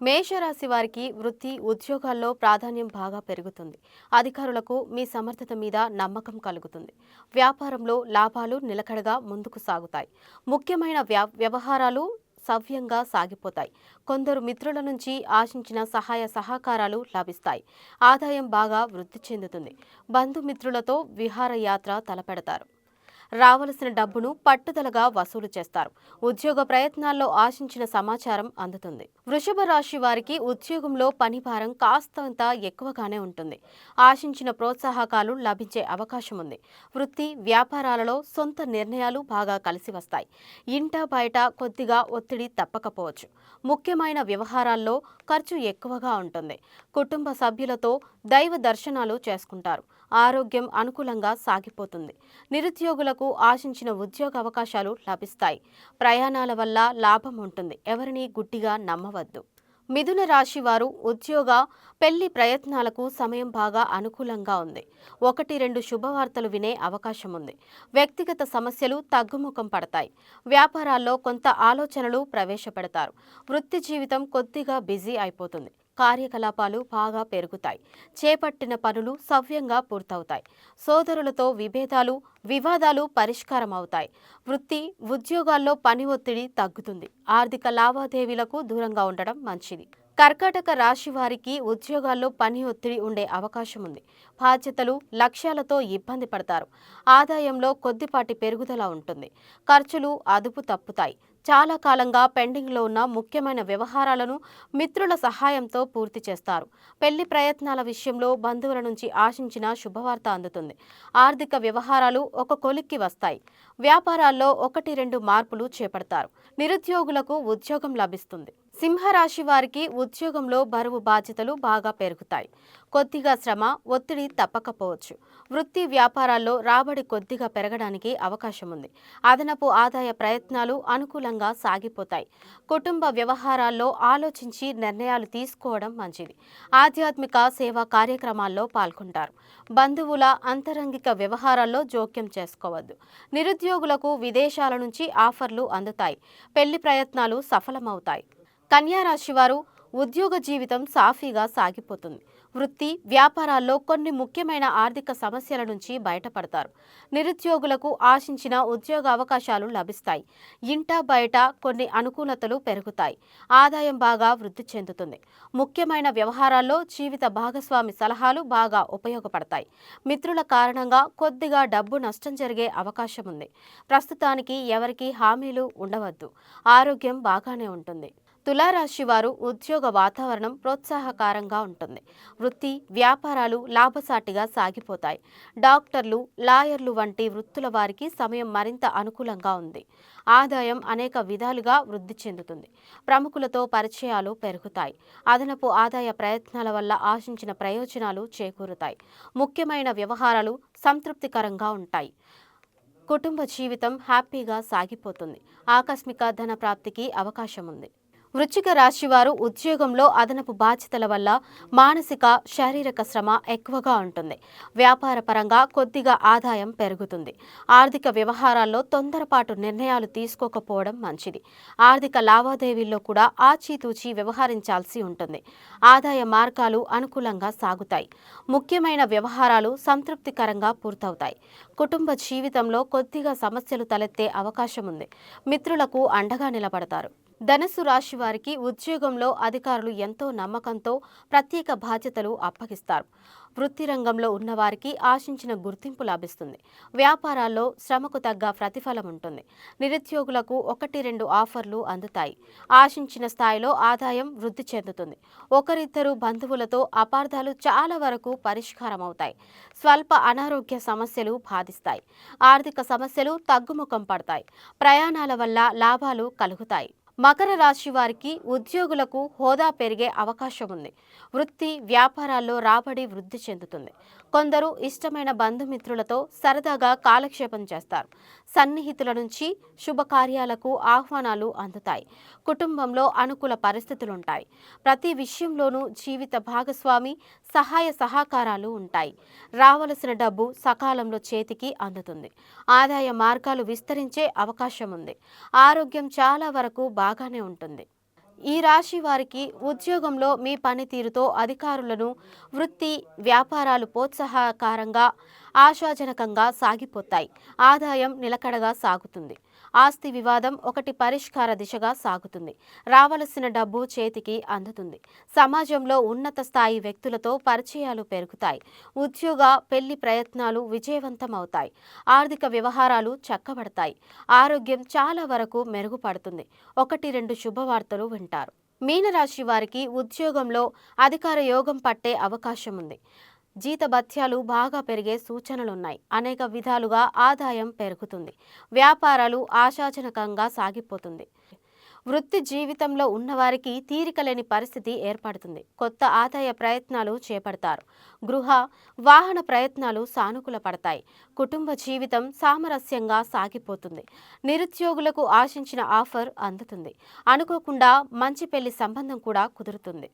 మేషరాశి వారికి వృత్తి ఉద్యోగాల్లో ప్రాధాన్యం బాగా పెరుగుతుంది. అధికారులకు మీ సమర్థత మీద నమ్మకం కలుగుతుంది. వ్యాపారంలో లాభాలు నిలకడగా ముందుకు సాగుతాయి. ముఖ్యమైన వ్యవహారాలు సవ్యంగా సాగిపోతాయి. కొందరు మిత్రుల నుంచి ఆశించిన సహాయ సహకారాలు లభిస్తాయి. ఆదాయం బాగా వృద్ధి చెందుతుంది. బంధుమిత్రులతో విహారయాత్ర తలపెడతారు. రావలసిన డబ్బును పట్టుదలగా వసూలు చేస్తారు. ఉద్యోగ ప్రయత్నాల్లో ఆశించిన సమాచారం అందుతుంది. వృషభ రాశి వారికి ఉద్యోగంలో పని భారం కాస్తంత ఎక్కువగానే ఉంటుంది. ఆశించిన ప్రోత్సాహకాలు లభించే అవకాశం ఉంది. వృత్తి వ్యాపారాలలో సొంత నిర్ణయాలు బాగా కలిసి వస్తాయి. ఇంట బయట కొద్దిగా ఒత్తిడి తప్పకపోవచ్చు. ముఖ్యమైన వ్యవహారాల్లో ఖర్చు ఎక్కువగా ఉంటుంది. కుటుంబ సభ్యులతో దైవ దర్శనాలు చేసుకుంటారు. ఆరోగ్యం అనుకూలంగా సాగిపోతుంది. నిరుద్యోగులకు ఆశించిన ఉద్యోగ అవకాశాలు లభిస్తాయి. ప్రయాణాల వల్ల లాభం ఉంటుంది. ఎవరిని గుడ్డిగా నమ్మవద్దు. మిథున రాశి వారు ఉద్యోగ పెళ్ళి ప్రయత్నాలకు సమయం బాగా అనుకూలంగా ఉంది. ఒకటి రెండు శుభవార్తలు వినే అవకాశం ఉంది. వ్యక్తిగత సమస్యలు తగ్గుముఖం పడతాయి. వ్యాపారాల్లో కొంత ఆలోచనలు ప్రవేశపెడతారు. వృత్తి జీవితం కొద్దిగా బిజీ అయిపోతుంది. కార్యకలాపాలు బాగా పెరుగుతాయి. చేపట్టిన పనులు సవ్యంగా పూర్తవుతాయి. సోదరులతో విభేదాలు వివాదాలు పరిష్కారం అవుతాయి వృత్తి ఉద్యోగాల్లో పని ఒత్తిడి తగ్గుతుంది. ఆర్థిక లావాదేవీలకు దూరంగా ఉండడం మంచిది. కర్కాటక రాశి వారికి ఉద్యోగాల్లో పని ఒత్తిడి ఉండే అవకాశం ఉంది. బాధ్యతలు లక్ష్యాలతో ఇబ్బంది పడతారు. ఆదాయంలో కొద్దిపాటి పెరుగుదల ఉంటుంది. ఖర్చులు అదుపు తప్పుతాయి. చాలా కాలంగా పెండింగ్లో ఉన్న ముఖ్యమైన వ్యవహారాలను మిత్రుల సహాయంతో పూర్తి చేస్తారు. పెళ్ళి ప్రయత్నాల విషయంలో బంధువుల నుంచి ఆశించిన శుభవార్త అందుతుంది. ఆర్థిక వ్యవహారాలు ఒక కొలిక్కి వస్తాయి. వ్యాపారాల్లో ఒకటి రెండు మార్పులు చేపడతారు. నిరుద్యోగులకు ఉద్యోగం లభిస్తుంది. సింహరాశి వారికి ఉద్యోగంలో బరువు బాధ్యతలు బాగా పెరుగుతాయి. కొద్దిగా శ్రమ ఒత్తిడి తప్పకపోవచ్చు. వృత్తి వ్యాపారాల్లో రాబడి కొద్దిగా పెరగడానికి అవకాశం ఉంది. అదనపు ఆదాయ ప్రయత్నాలు అనుకూలంగా సాగిపోతాయి. కుటుంబ వ్యవహారాల్లో ఆలోచించి నిర్ణయాలు తీసుకోవడం మంచిది. ఆధ్యాత్మిక సేవా కార్యక్రమాల్లో పాల్గొంటారు. బంధువుల అంతరంగిక వ్యవహారాల్లో జోక్యం చేసుకోవద్దు. నిరుద్యోగులకు విదేశాల నుంచి ఆఫర్లు అందుతాయి. పెళ్ళి ప్రయత్నాలు సఫలమవుతాయి. కన్యా రాశి వారు ఉద్యోగ జీవితం సాఫీగా సాగిపోతుంది. వృత్తి వ్యాపారాల్లో కొన్ని ముఖ్యమైన ఆర్థిక సమస్యల నుంచి బయటపడతారు. నిరుద్యోగులకు ఆశించిన ఉద్యోగ అవకాశాలు లభిస్తాయి. ఇంట బయట కొన్ని అనుకూలతలు పెరుగుతాయి. ఆదాయం బాగా వృద్ధి చెందుతుంది. ముఖ్యమైన వ్యవహారాల్లో జీవిత భాగస్వామి సలహాలు బాగా ఉపయోగపడతాయి. మిత్రుల కారణంగా కొద్దిగా డబ్బు నష్టం జరిగే అవకాశం ఉంది ప్రస్తుతానికి ఎవరికీ హామీలు ఉండవద్దు. ఆరోగ్యం బాగానే ఉంటుంది. తులారాశి వారు ఉద్యోగ వాతావరణం ప్రోత్సాహకరంగా ఉంటుంది. వృత్తి వ్యాపారాలు లాభసాటిగా సాగిపోతాయి. డాక్టర్లు లాయర్లు వంటి వృత్తుల వారికి సమయం మరింత అనుకూలంగా ఉంది. ఆదాయం అనేక విధాలుగా వృద్ధి చెందుతుంది. ప్రముఖులతో పరిచయాలు పెరుగుతాయి. అదనపు ఆదాయ ప్రయత్నాల వల్ల ఆశించిన ప్రయోజనాలు చేకూరుతాయి. ముఖ్యమైన వ్యవహారాలు సంతృప్తికరంగా ఉంటాయి. కుటుంబ జీవితం హ్యాపీగా సాగిపోతుంది. ఆకస్మిక ధన ప్రాప్తికి అవకాశం ఉంది. వృచ్చిక రాశి వారు ఉద్యోగంలో అదనపు బాధ్యతల వల్ల మానసిక శారీరక శ్రమ ఎక్కువగా ఉంటుంది. వ్యాపార పరంగా కొద్దిగా ఆదాయం పెరుగుతుంది. ఆర్థిక వ్యవహారాల్లో తొందరపాటు నిర్ణయాలు తీసుకోకపోవడం మంచిది. ఆర్థిక లావాదేవీల్లో కూడా ఆచితూచి వ్యవహరించాల్సి ఉంటుంది. ఆదాయ మార్గాలు అనుకూలంగా సాగుతాయి. ముఖ్యమైన వ్యవహారాలు సంతృప్తికరంగా పూర్తవుతాయి. కుటుంబ జీవితంలో కొద్దిగా సమస్యలు తలెత్తే అవకాశం ఉంది. మిత్రులకు అండగా నిలబడతారు. ధనస్సు రాశి వారికి ఉద్యోగంలో అధికారులు ఎంతో నమ్మకంతో ప్రత్యేక బాధ్యతలు అప్పగిస్తారు. వృత్తి రంగంలో ఉన్నవారికి ఆశించిన గుర్తింపు లభిస్తుంది. వ్యాపారాల్లో శ్రమకు తగ్గ ప్రతిఫలం ఉంటుంది. నిరుద్యోగులకు ఒకటి రెండు ఆఫర్లు అందుతాయి. ఆశించిన స్థాయిలో ఆదాయం వృద్ధి చెందుతుంది. ఒకరిద్దరు బంధువులతో అపార్థాలు చాలా వరకు పరిష్కారం అవుతాయి. స్వల్ప అనారోగ్య సమస్యలు బాధిస్తాయి. ఆర్థిక సమస్యలు తగ్గుముఖం పడతాయి. ప్రయాణాల వల్ల లాభాలు కలుగుతాయి. మకర రాశి వారికి ఉద్యోగులకు హోదా పెరిగే అవకాశం ఉంది. వృత్తి వ్యాపారాల్లో రాబడి వృద్ధి చెందుతుంది. కొందరు ఇష్టమైన బంధుమిత్రులతో సరదాగా కాలక్షేపం చేస్తారు. సన్నిహితుల నుంచి శుభకార్యాలకు ఆహ్వానాలు అందుతాయి. కుటుంబంలో అనుకూల పరిస్థితులుంటాయి. ప్రతి విషయంలోనూ జీవిత భాగస్వామి సహాయ సహకారాలు ఉంటాయి. రావలసిన డబ్బు సకాలంలో చేతికి అందుతుంది. ఆదాయ మార్గాలు విస్తరించే అవకాశం ఉంది ఆరోగ్యం చాలా వరకు బాగానే ఉంటుంది. ఈ రాశి వారికి ఉద్యోగంలో మీ పనితీరుతో అధికారులను వృత్తి వ్యాపారాలు ప్రోత్సాహకారంగా ఆశాజనకంగా సాగిపోతాయి. ఆదాయం నిలకడగా సాగుతుంది. ఆస్తి వివాదం ఒకటి పరిష్కార దిశగా సాగుతుంది. రావలసిన డబ్బు చేతికి అందుతుంది. సమాజంలో ఉన్నత స్థాయి వ్యక్తులతో పరిచయాలు పెరుగుతాయి. ఉద్యోగ పెళ్ళి ప్రయత్నాలు విజయవంతమవుతాయి. ఆర్థిక వ్యవహారాలు చక్కబడతాయి. ఆరోగ్యం చాలా వరకు మెరుగుపడుతుంది. ఒకటి రెండు శుభవార్తలు వింటారు. మీనరాశి వారికి ఉద్యోగంలో అధికార యోగం పట్టే అవకాశం ఉంది జీతభత్యాలు బాగా పెరిగే సూచనలున్నాయి. అనేక విధాలుగా ఆదాయం పెరుగుతుంది. వ్యాపారాలు ఆశాజనకంగా సాగిపోతుంది. వృత్తి జీవితంలో ఉన్నవారికి తీరిక లేని పరిస్థితి ఏర్పడుతుంది. కొత్త ఆదాయ ప్రయత్నాలు చేపడతారు. గృహ వాహన ప్రయత్నాలు సానుకూల పడతాయి. కుటుంబ జీవితం సామరస్యంగా సాగిపోతుంది. నిరుద్యోగులకు ఆశించిన ఆఫర్ అందుతుంది. అనుకోకుండా మంచి పెళ్ళి సంబంధం కూడా కుదురుతుంది.